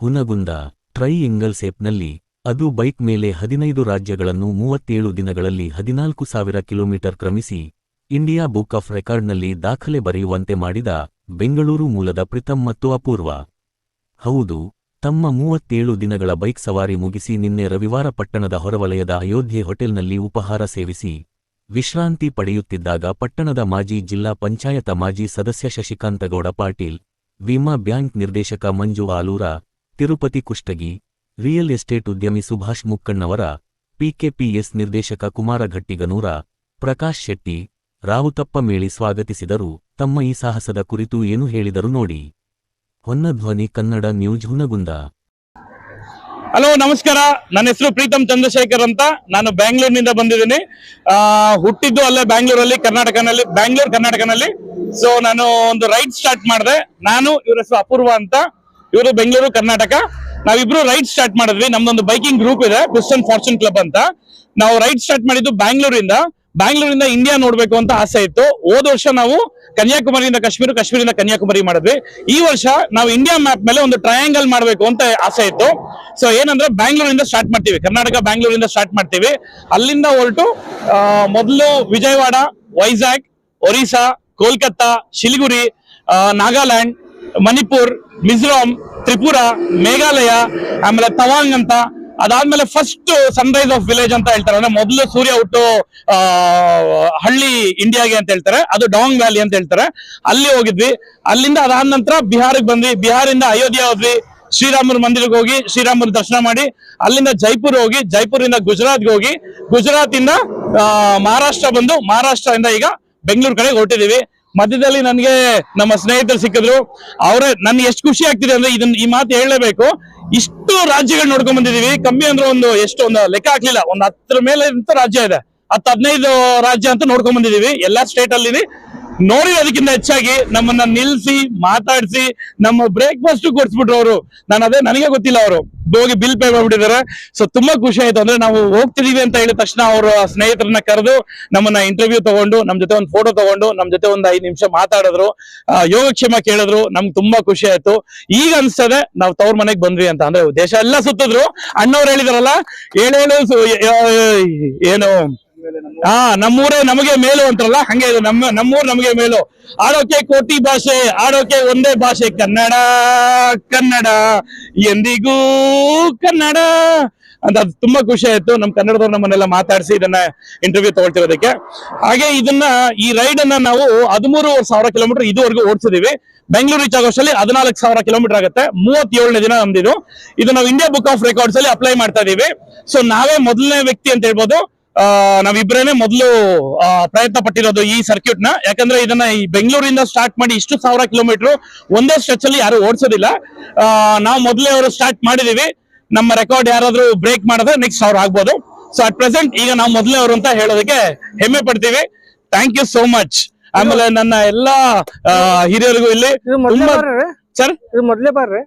Hungund, try angle ಸೇಪ್ನಲ್ಲಿ ಅದು bike ಮೇಲೆ ಹದಿನೈದು ರಾಜ್ಯಗಳನ್ನು ಮೂವತ್ತೇಳು ದಿನಗಳಲ್ಲಿ ಹದಿನಾಲ್ಕು ಸಾವಿರ ಕಿಲೋಮೀಟರ್ ಕ್ರಮಿಸಿ ಇಂಡಿಯಾ ಬುಕ್ ಆಫ್ ರೆಕಾರ್ಡ್ನಲ್ಲಿ ದಾಖಲೆ ಬರೆಯುವಂತೆ ಮಾಡಿದ ಬೆಂಗಳೂರು ಮೂಲದ ಪ್ರಿತಮ್ ಮತ್ತು ಅಪೂರ್ವ. ಹೌದು, ತಮ್ಮ ಮೂವತ್ತೇಳು ದಿನಗಳ ಬೈಕ್ ಸವಾರಿ ಮುಗಿಸಿ ನಿನ್ನೆ ರವಿವಾರ ಪಟ್ಟಣದ ಹೊರವಲಯದ ಅಯೋಧ್ಯೆ ಹೋಟೆಲ್ನಲ್ಲಿ ಉಪಹಾರ ಸೇವಿಸಿ ವಿಶ್ರಾಂತಿ ಪಡೆಯುತ್ತಿದ್ದಾಗ ಪಟ್ಟಣದ ಮಾಜಿ ಜಿಲ್ಲಾ ಪಂಚಾಯತ ಮಾಜಿ ಸದಸ್ಯ ಶಶಿಕಾಂತಗೌಡ ಪಾಟೀಲ್, ವಿಮಾ ಬ್ಯಾಂಕ್ ನಿರ್ದೇಶಕ ಮಂಜು ಆಲೂರ ತಿರುಪತಿ ಕುಷ್ಟಗಿ, ರಿಯಲ್ ಎಸ್ಟೇಟ್ ಉದ್ಯಮಿ ಸುಭಾಷ್ ಮುಕ್ಕಣ್ಣವರ ಪಿಕೆಪಿಎಸ್ ನಿರ್ದೇಶಕ ಕುಮಾರ ಘಟ್ಟಿಗನೂರ, ಪ್ರಕಾಶ್ ಶೆಟ್ಟಿ ರಾವುತಪ್ಪ ಮೇಳಿ ಸ್ವಾಗತಿಸಿದರು. ತಮ್ಮ ಈ ಸಾಹಸದ ಕುರಿತು ಏನು ಹೇಳಿದರು ನೋಡಿ. ಹೊನ್ನಧ್ವನಿ ಕನ್ನಡ ನ್ಯೂಸ್ ಹುನಗುಂದ. ಹಲೋ, ನಮಸ್ಕಾರ. ನನ್ನ ಹೆಸರು ಪ್ರೀತಮ್ ಚಂದ್ರಶೇಖರ್ ಅಂತ. ನಾನು ಬ್ಯಾಂಗ್ಳೂರಿನಿಂದ ಬಂದಿದ್ದೀನಿ. ಹುಟ್ಟಿದ್ದು ಅಲ್ಲೇ ಬ್ಯಾಂಗ್ಳೂರಲ್ಲಿ, ಕರ್ನಾಟಕನಲ್ಲಿ, ಬ್ಯಾಂಗ್ಳೂರ್ ಕರ್ನಾಟಕನಲ್ಲಿ. ಸೊ ನಾನು ಒಂದು ರೈಡ್ ಸ್ಟಾರ್ಟ್ ಮಾಡಿದೆ. ನಾನು, ಇವರ ಹೆಸರು ಅಪೂರ್ವ ಅಂತ. ಇವರು ಬೆಂಗಳೂರು, ಕರ್ನಾಟಕ. ನಾವಿಬ್ರು ರೈಡ್ ಸ್ಟಾರ್ಟ್ ಮಾಡಿದ್ವಿ. ನಮ್ದೊಂದು ಬೈಕಿಂಗ್ ಗ್ರೂಪ್ ಇದೆ ಕ್ರಿಸ್ಟನ್ ಫಾರ್ಚೂನ್ ಕ್ಲಬ್ ಅಂತ. ನಾವು ರೈಡ್ ಸ್ಟಾರ್ಟ್ ಮಾಡಿದ್ದು ಬ್ಯಾಂಗ್ಳೂರಿಂದ ಬ್ಯಾಂಗ್ಳೂರಿಂದ ಇಂಡಿಯಾ ನೋಡ್ಬೇಕು ಅಂತ ಆಸೆ ಇತ್ತು. ಹೋದ ವರ್ಷ ನಾವು ಕನ್ಯಾಕುಮಾರಿಯಿಂದ ಕಾಶ್ಮೀರ ಕಾಶ್ಮೀರಿಂದ ಕನ್ಯಾಕುಮಾರಿ ಮಾಡಿದ್ವಿ. ಈ ವರ್ಷ ನಾವು ಇಂಡಿಯಾ ಮ್ಯಾಪ್ ಮೇಲೆ ಒಂದು ಟ್ರಯಾಂಗಲ್ ಮಾಡಬೇಕು ಅಂತ ಆಸೆ ಇತ್ತು. ಸೊ ಏನಂದ್ರೆ ಬ್ಯಾಂಗ್ಳೂರಿಂದ ಸ್ಟಾರ್ಟ್ ಮಾಡ್ತೀವಿ. ಕರ್ನಾಟಕ ಬ್ಯಾಂಗ್ಳೂರಿಂದ ಸ್ಟಾರ್ಟ್ ಮಾಡ್ತೀವಿ. ಅಲ್ಲಿಂದ ಹೊರಟು ಮೊದಲು ವಿಜಯವಾಡ ವೈಜಾಗ್ ಒರಿಸ್ಸಾ ಕೋಲ್ಕತ್ತಾ ಶಿಲಿಗುರಿ ನಾಗಾಲ್ಯಾಂಡ್ ಮಣಿಪುರ್ ಮಿಜೋರಾಂ ತ್ರಿಪುರ, ಮೇಘಾಲಯ, ಆಮೇಲೆ ತವಾಂಗ್ ಅಂತ. ಅದಾದ್ಮೇಲೆ ಫಸ್ಟ್ ಸನ್ರೈಸ್ ಆಫ್ ವಿಲೇಜ್ ಅಂತ ಹೇಳ್ತಾರೆ. ಅಂದ್ರೆ ಮೊದಲು ಸೂರ್ಯ ಹುಟ್ಟು ಹಳ್ಳಿ ಇಂಡಿಯಾಗೆ ಅಂತ ಹೇಳ್ತಾರೆ. ಅದು ಡಾಂಗ್ ವ್ಯಾಲಿ ಅಂತ ಹೇಳ್ತಾರೆ. ಅಲ್ಲಿ ಹೋಗಿದ್ವಿ. ಅಲ್ಲಿಂದ ಅದಾದ ನಂತರ ಬಿಹಾರಿಗೆ ಬಂದ್ವಿ. ಬಿಹಾರಿಂದ ಅಯೋಧ್ಯೆ ಹೋದ್ವಿ. ಶ್ರೀರಾಮರ ಮಂದಿರಕ್ಕೆ ಹೋಗಿ ಶ್ರೀರಾಮರ ದರ್ಶನ ಮಾಡಿ. ಅಲ್ಲಿಂದ ಜೈಪುರ್ ಹೋಗಿ, ಜೈಪುರಿಂದ ಗುಜರಾತ್ಗೆ ಹೋಗಿ ಗುಜರಾತ್ ಇಂದ ಮಹಾರಾಷ್ಟ್ರ ಬಂದು ಮಹಾರಾಷ್ಟ್ರದಿಂದ ಈಗ ಬೆಂಗಳೂರು ಕಡೆಗೆ ಹೊರಟಿದೀವಿ ಮಧ್ಯದಲ್ಲಿ ನನಗೆ ನಮ್ಮ ಸ್ನೇಹಿತರು ಸಿಕ್ಕಿದ್ರು. ಅವರೇ, ನನ್ಗೆ ಎಷ್ಟು ಖುಷಿ ಆಗ್ತಿದೆ ಅಂದ್ರೆ ಇದನ್ನ ಈ ಮಾತು ಹೇಳಲೇಬೇಕು. ಇಷ್ಟು ರಾಜ್ಯಗಳು ನೋಡ್ಕೊಂಡ್ ಬಂದಿದೀವಿ. ಕಮ್ಮಿ ಅಂದ್ರೆ ಒಂದು ಎಷ್ಟು ಒಂದು ಲೆಕ್ಕ ಹಾಕ್ಲಿಲ್ಲ. ಒಂದು ಹತ್ತರ ಮೇಲೆ ಅಂತ ರಾಜ್ಯ ಇದೆ. ಹತ್ತು ಹದಿನೈದು ರಾಜ್ಯ ಅಂತ ನೋಡ್ಕೊಂಡ್ ಬಂದಿದೀವಿ. ಎಲ್ಲಾ ಸ್ಟೇಟ್ ಅಲ್ಲಿ ನೋಡಿರೋದಕ್ಕಿಂತ ಹೆಚ್ಚಾಗಿ ನಮ್ಮನ್ನ ನಿಲ್ಸಿ, ಮಾತಾಡಿಸಿ, ನಮ್ಮ ಬ್ರೇಕ್ಫಾಸ್ಟ್ ಕೊಡ್ಸ್ಬಿಟ್ರು ಅವರು. ನಾನು ಅದೇ, ನನಗೆ ಗೊತ್ತಿಲ್ಲ ಅವರು. ಹೋಗಿ ಬಿಲ್ ಪೇ ಮಾಡ್ಬಿಟ್ಟಿದ್ದಾರೆ. ಸೊ ತುಂಬಾ ಖುಷಿ ಆಯ್ತು. ಅಂದ್ರೆ ನಾವು ಹೋಗ್ತಿದೀವಿ ಅಂತ ಹೇಳಿದ ತಕ್ಷಣ ಅವರ ಸ್ನೇಹಿತರನ್ನ ಕರೆದು ನಮ್ಮನ್ನ ಇಂಟರ್ವ್ಯೂ ತಗೊಂಡು, ನಮ್ ಜೊತೆ ಒಂದು ಫೋಟೋ ತಗೊಂಡು, ನಮ್ ಜೊತೆ ಒಂದು ಐದು ನಿಮಿಷ ಮಾತಾಡಿದ್ರು. ಯೋಗಕ್ಷೇಮ ಕೇಳಿದ್ರು. ನಮ್ಗೆ ತುಂಬಾ ಖುಷಿ ಆಯ್ತು. ಈಗ ಅನ್ಸ್ತದೆ ನಾವು ತವ್ರ ಮನೆಗ್ ಬಂದ್ವಿ ಅಂತ. ಅಂದ್ರೆ ದೇಶ ಎಲ್ಲ ಸುತ್ತಿದ್ರು. ಅಣ್ಣವ್ರು ಹೇಳಿದಾರಲ್ಲ ಹೇಳೇಳು ಏನು ಹಾ, ನಮ್ಮೂರೇ ನಮಗೆ ಮೇಲು ಅಂತಾರಲ್ಲ, ಹಂಗೆ ಇದು ನಮ್ಮ, ನಮ್ಮೂರ್ ನಮಗೆ ಮೇಲು. ಆಡೋಕೆ ಕೋಟಿ ಭಾಷೆ, ಆಡೋಕೆ ಒಂದೇ ಭಾಷೆ, ಕನ್ನಡ ಕನ್ನಡ. ಎಂದಿಗೂ ಕನ್ನಡ. ಅಂತ ಅದು ತುಂಬಾ ಖುಷಿ ಆಯ್ತು. ನಮ್ ಕನ್ನಡದವ್ರು ನಮ್ಮನ್ನೆಲ್ಲ ಮಾತಾಡಿಸಿ ಇದನ್ನ ಇಂಟರ್ವ್ಯೂ ತಗೊಳ್ತಿರೋದಕ್ಕೆ. ಹಾಗೆ ಇದನ್ನ ಈ ರೈಡ್ ಅನ್ನ ನಾವು ಹದಿಮೂರು ಸಾವಿರ ಕಿಲೋಮೀಟರ್ ಇದುವರೆಗೂ ಓಡಿಸಿದೀವಿ. ಬೆಂಗಳೂರು ರೀಚ್ ಆಗೋಷ್ಟಲ್ಲಿ ಹದಿನಾಲ್ಕು ಸಾವಿರ ಕಿಲೋಮೀಟರ್ ಆಗುತ್ತೆ. ಮೂವತ್ತೇಳನೇ ದಿನ ನಮ್ದಿದು. ಇದು ನಾವು ಇಂಡಿಯಾ ಬುಕ್ ಆಫ್ ರೆಕಾರ್ಡ್ಸ್ ಅಲ್ಲಿ ಅಪ್ಲೈ ಮಾಡ್ತಾ ಇದೀವಿ. ಸೊ ನಾವೇ ಮೊದಲನೇ ವ್ಯಕ್ತಿ ಅಂತ ಹೇಳ್ಬೋದು. ನಾವಿಬ್ರೇನೆ ಮೊದಲು ಪ್ರಯತ್ನ ಪಟ್ಟಿರೋದು ಈ ಸರ್ಕ್ಯೂಟ್ನ. ಯಾಕಂದ್ರೆ ಇದನ್ನ ಈ ಬೆಂಗಳೂರಿಂದ ಸ್ಟಾರ್ಟ್ ಮಾಡಿ ಇಷ್ಟು ಸಾವಿರ ಕಿಲೋಮೀಟರ್ ಒಂದೇ ಸ್ಟ್ರೆಚ್ ಅಲ್ಲಿ ಯಾರು ಓಡಿಸೋದಿಲ್ಲ. ನಾವು ಮೊದಲೇ ಅವರು ಸ್ಟಾರ್ಟ್ ಮಾಡಿದೀವಿ. ನಮ್ಮ ರೆಕಾರ್ಡ್ ಯಾರಾದ್ರೂ ಬ್ರೇಕ್ ಮಾಡಿದ್ರೆ ನೆಕ್ಸ್ಟ್ ಅವ್ರು ಆಗ್ಬೋದು. ಸೊ ಅಟ್ ಪ್ರೆಸೆಂಟ್ ಈಗ ನಾವು ಮೊದಲೇ ಅವರು ಅಂತ ಹೇಳೋದಕ್ಕೆ ಹೆಮ್ಮೆ ಪಡ್ತೀವಿ. ಥ್ಯಾಂಕ್ ಯು ಸೋ ಮಚ್ ಆಮೇಲೆ ನನ್ನ ಎಲ್ಲಾ ಹಿರಿಯರಿಗೂ ಇಲ್ಲಿ ಸರ್ ಇದು ಮೊದಲೇ ಬಾರ್ರಿ.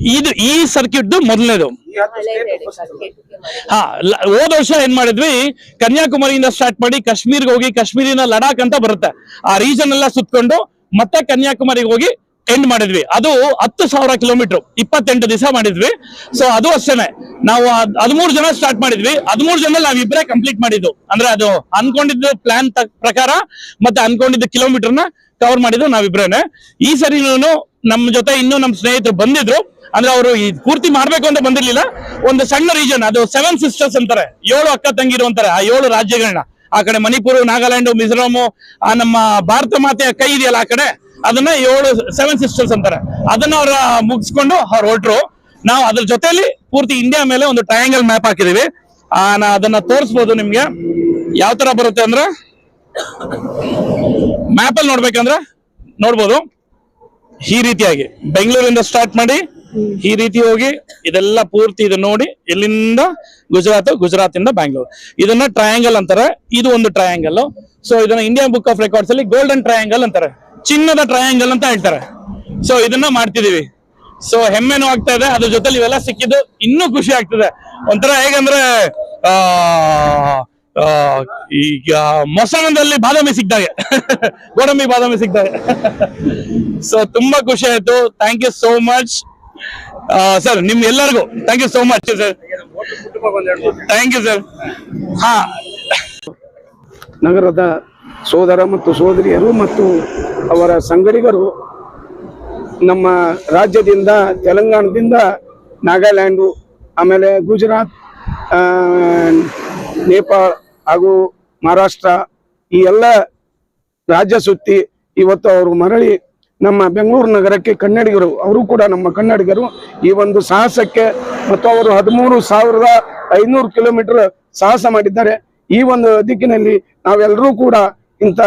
ಇದು ಈ ಸರ್ಕ್ಯೂಟ್ ಮೊದಲನೇದು. ಹಾ ಹೋದ ವರ್ಷ ಏನ್ ಮಾಡಿದ್ವಿ? ಕನ್ಯಾಕುಮಾರಿಯಿಂದ ಸ್ಟಾರ್ಟ್ ಮಾಡಿ ಕಾಶ್ಮೀರ್ಗೆ ಹೋಗಿ ಕಾಶ್ಮೀರಿನ ಲಡಾಖ್ ಅಂತ ಬರುತ್ತೆ. ಆ ರೀಜನ್ ಎಲ್ಲ ಸುತ್ಕೊಂಡು ಮತ್ತೆ ಕನ್ಯಾಕುಮಾರಿಗೆ ಹೋಗಿ ಎಂಡ್ ಮಾಡಿದ್ವಿ. ಅದು ಹತ್ತು ಸಾವಿರ ಕಿಲೋಮೀಟರ್ ಇಪ್ಪತ್ತೆಂಟು ದಿವಸ ಮಾಡಿದ್ವಿ. ಸೊ ಅದು ಅಷ್ಟೇನೆ. ನಾವು ಹದ್- ಹದಿಮೂರು ಜನ ಸ್ಟಾರ್ಟ್ ಮಾಡಿದ್ವಿ. ಹದಿಮೂರು ಜನ ನಾವ್ ಇಬ್ಬರೇ ಕಂಪ್ಲೀಟ್ ಮಾಡಿದ್ದು. ಅಂದ್ರೆ ಅದು ಅನ್ಕೊಂಡಿದ್ದ ಪ್ಲಾನ್ ಪ್ರಕಾರ ಮತ್ತೆ ಅನ್ಕೊಂಡಿದ್ದ ಕಿಲೋಮೀಟರ್ನ ಕವರ್ ಮಾಡಿದ್ದು ನಾವಿಬ್ರೇನೆ. ಈ ಸರಿ ನಮ್ಮ ಜೊತೆ ಇನ್ನೂ ನಮ್ಮ ಸ್ನೇಹಿತರು ಬಂದಿದ್ರು. ಅಂದ್ರೆ ಅವರು ಈ ಪೂರ್ತಿ ಮಾಡ್ಬೇಕು ಅಂತ ಬಂದಿರ್ಲಿಲ್ಲ. ಒಂದು ಸಣ್ಣ ರೀಜನ್ ಅದು ಸೆವೆನ್ ಸಿಸ್ಟರ್ಸ್ ಅಂತಾರೆ. ಏಳು ಅಕ್ಕ ತಂಗಿರು ಅಂತಾರೆ, ಆ ಏಳು ರಾಜ್ಯಗಳನ್ನ. ಆ ಕಡೆ ಮಣಿಪುರ, ನಾಗಾಲ್ಯಾಂಡ್, ಮಿಜೋರಾಮ್, ಆ ನಮ್ಮ ಭಾರತ ಮಾತೆಯ ಕೈ ಇದೆಯಲ್ಲ ಆ ಕಡೆ? ಅದನ್ನ ಏಳು ಸೆವೆನ್ ಸಿಸ್ಟರ್ಸ್ ಅಂತಾರೆ. ಅದನ್ನ ಅವ್ರ ಮುಗಿಸ್ಕೊಂಡು ಅವ್ರು ಹೊರಟ್ರು. ನಾವು ಅದ್ರ ಜೊತೆಯಲ್ಲಿ ಪೂರ್ತಿ ಇಂಡಿಯಾ ಮೇಲೆ ಒಂದು ಟ್ರಯಾಂಗಲ್ ಮ್ಯಾಪ್ ಹಾಕಿದೀವಿ. ಆ, ನಾ ಅದನ್ನ ತೋರಿಸ್ಬೋದು ನಿಮ್ಗೆ. ಯಾವ ತರ ಬರುತ್ತೆ ಅಂದ್ರೆ ಮ್ಯಾಪ್ ಅಲ್ಲಿ ನೋಡ್ಬೇಕಂದ್ರೆ ನೋಡ್ಬೋದು. ಈ ರೀತಿಯಾಗಿ ಬೆಂಗಳೂರಿಂದ ಸ್ಟಾರ್ಟ್ ಮಾಡಿ ಈ ರೀತಿ ಹೋಗಿ ಇದೆಲ್ಲ ಪೂರ್ತಿ ಇದು ನೋಡಿ ಇಲ್ಲಿಂದ ಗುಜರಾತ್ ಗುಜರಾತ್ ಇಂದ ಬ್ಯಾಂಗ್ಳೂರ್. ಇದನ್ನ ಟ್ರಯಾಂಗಲ್ ಅಂತಾರೆ. ಇದು ಒಂದು ಟ್ರಯಾಂಗಲ್ ಸೊ ಇದನ್ನ ಇಂಡಿಯನ್ ಬುಕ್ ಆಫ್ ರೆಕಾರ್ಡ್ಸ್ ಅಲ್ಲಿ ಗೋಲ್ಡನ್ ಟ್ರಯಾಂಗಲ್ ಅಂತಾರೆ. ಚಿನ್ನದ ಟ್ರಯಾಂಗಲ್ ಅಂತ ಹೇಳ್ತಾರೆ. ಸೊ ಇದನ್ನ ಮಾಡ್ತಿದೀವಿ ಸೊ ಹೆಮ್ಮೆನೂ ಆಗ್ತಾ ಇದೆ. ಅದ್ರ ಜೊತೆಲಿ ಇವೆಲ್ಲ ಸಿಕ್ಕಿದ್ದು ಇನ್ನೂ ಖುಷಿ ಆಗ್ತದೆ. ಒಂಥರ ಹೇಗಂದ್ರೆ, ಆ ಈಗ ಮೊಸಳದಲ್ಲಿ ಬಾದಾಮಿ ಸಿಕ್ತಾಗೆ ಗೋಡಂಬಿ ಬಾದಾಮಿ ಸಿಕ್ಕಿದಾಗೆ. ಸೊ ತುಂಬಾ ಖುಷಿ ಆಯ್ತು. Thank you so much sir ನಿಮ್ ಎಲ್ಲರಿಗೂ thank you so much sir thank you sir ಹಾ. ನಗರದ ಸೋದರ ಮತ್ತು ಸೋದರಿಯರು ಮತ್ತು ಅವರ ಸಂಗಡಿಗರು ನಮ್ಮ ರಾಜ್ಯದಿಂದ, ತೆಲಂಗಾಣದಿಂದ, ನಾಗಾಲ್ಯಾಂಡು, ಆಮೇಲೆ ಗುಜರಾತ್ ನೇಪಾಳ ಹಾಗೂ ಮಹಾರಾಷ್ಟ್ರ ಈ ಎಲ್ಲ ರಾಜ್ಯ ಸುತ್ತಿ ಇವತ್ತು ಅವರು ಮರಳಿ ನಮ್ಮ ಬೆಂಗಳೂರು ನಗರಕ್ಕೆ ಕನ್ನಡಿಗರು, ಅವರು ಕೂಡ ನಮ್ಮ ಕನ್ನಡಿಗರು. ಈ ಒಂದು ಸಾಹಸಕ್ಕೆ ಮತ್ತು ಅವರು ಹದಿಮೂರು ಸಾವಿರದ ಐನೂರು ಕಿಲೋಮೀಟರ್ ಸಾಹಸ ಮಾಡಿದ್ದಾರೆ. ಈ ಒಂದು ದಿಕ್ಕಿನಲ್ಲಿ ನಾವೆಲ್ಲರೂ ಕೂಡ ಇಂಥ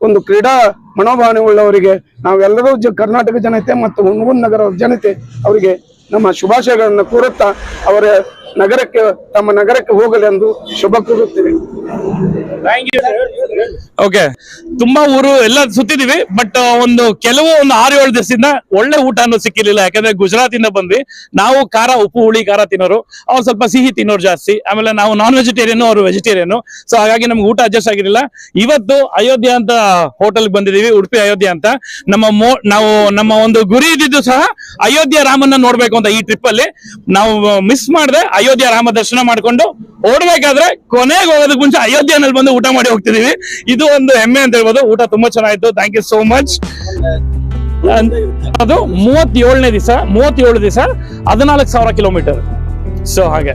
ಒಂದು ಕ್ರೀಡಾ ಮನೋಭಾವನೆ ಉಳ್ಳವರಿಗೆ ನಾವೆಲ್ಲರೂ ಜ ಕರ್ನಾಟಕ ಜನತೆ ಮತ್ತು ಹುಣಗುನ್ ನಗರ ಜನತೆ ಅವರಿಗೆ ನಮ್ಮ ಶುಭಾಶಯಗಳನ್ನು ಕೋರುತ್ತಾ ಅವರ ನಗರಕ್ಕೆ ತಮ್ಮ ನಗರಕ್ಕೆ ಹೋಗಲೆಂದು ಶುಭ ಕೋರುತ್ತೇವೆ. ಓಕೆ ತುಂಬಾ ಊರು ಎಲ್ಲ ಸುತ್ತಿದೀವಿ ಬಟ್ ಒಂದು ಕೆಲವು ಒಂದು ಆರು ಏಳು ದಿವಸದಿಂದ ಒಳ್ಳೆ ಊಟ ಅನ್ನೋದು ಸಿಕ್ಕಿರ್ಲಿಲ್ಲ. ಯಾಕಂದ್ರೆ ಗುಜರಾತ್ ಇಂದ ಬಂದ್ವಿ. ನಾವು ಖಾರ ಉಪ್ಪು ಹುಳಿ ಖಾರ ತಿನ್ನೋರು. ಅವ್ರು ಸ್ವಲ್ಪ ಸಿಹಿ ತಿನ್ನೋರು ಜಾಸ್ತಿ. ಆಮೇಲೆ ನಾವು ನಾನ್ ವೆಜಿಟೇರಿಯನ್ ಅವರು ವೆಜಿಟೇರಿಯನ್ ಸೊ ಹಾಗಾಗಿ ನಮ್ಗೆ ಊಟ ಅಡ್ಜಸ್ಟ್ ಆಗಿರಲಿಲ್ಲ. ಇವತ್ತು ಅಯೋಧ್ಯ ಅಂತ ಹೋಟೆಲ್ ಬಂದಿದೀವಿ ಉಡುಪಿ ಅಯೋಧ್ಯ ಅಂತ. ನಮ್ಮ ಮೋ ನಾವು ನಮ್ಮ ಒಂದು ಗುರಿ ಇದ್ದಿದ್ದು ಸಹ ಅಯೋಧ್ಯ ರಾಮನ್ನ ನೋಡ್ಬೇಕು ಅಂತ ಈ ಟ್ರಿಪ್ ಅಲ್ಲಿ. ನಾವು ಮಿಸ್ ಮಾಡದೆ ಅಯೋಧ್ಯ ರಾಮ ದರ್ಶನ ಮಾಡ್ಕೊಂಡು ಓಡ್ಬೇಕಾದ್ರೆ ಕೊನೆಗೆ ಹೋಗೋದಕ್ಕೆ ಮುಂಚೆ ಅಯೋಧ್ಯನಲ್ಲಿ ಬಂದು ಊಟ ಮಾಡಿ ಹೋಗ್ತಿದೀವಿ. ಇದು ಒಂದು ಹೆಮ್ಮೆ ಅಂತ ಹೇಳ್ಬೋದು. ಊಟ ತುಂಬಾ ಚೆನ್ನಾಗಿತ್ತು. ಥ್ಯಾಂಕ್ ಯು ಸೋ ಮಚ್ ಅದು ಮೂವತ್ತೇಳನೇ ದಿವಸ, ಮೂವತ್ತೇಳು ದಿವಸ, ಹದಿನಾಲ್ಕು ಸಾವಿರ ಕಿಲೋಮೀಟರ್ ಸೊ ಹಾಗೆ.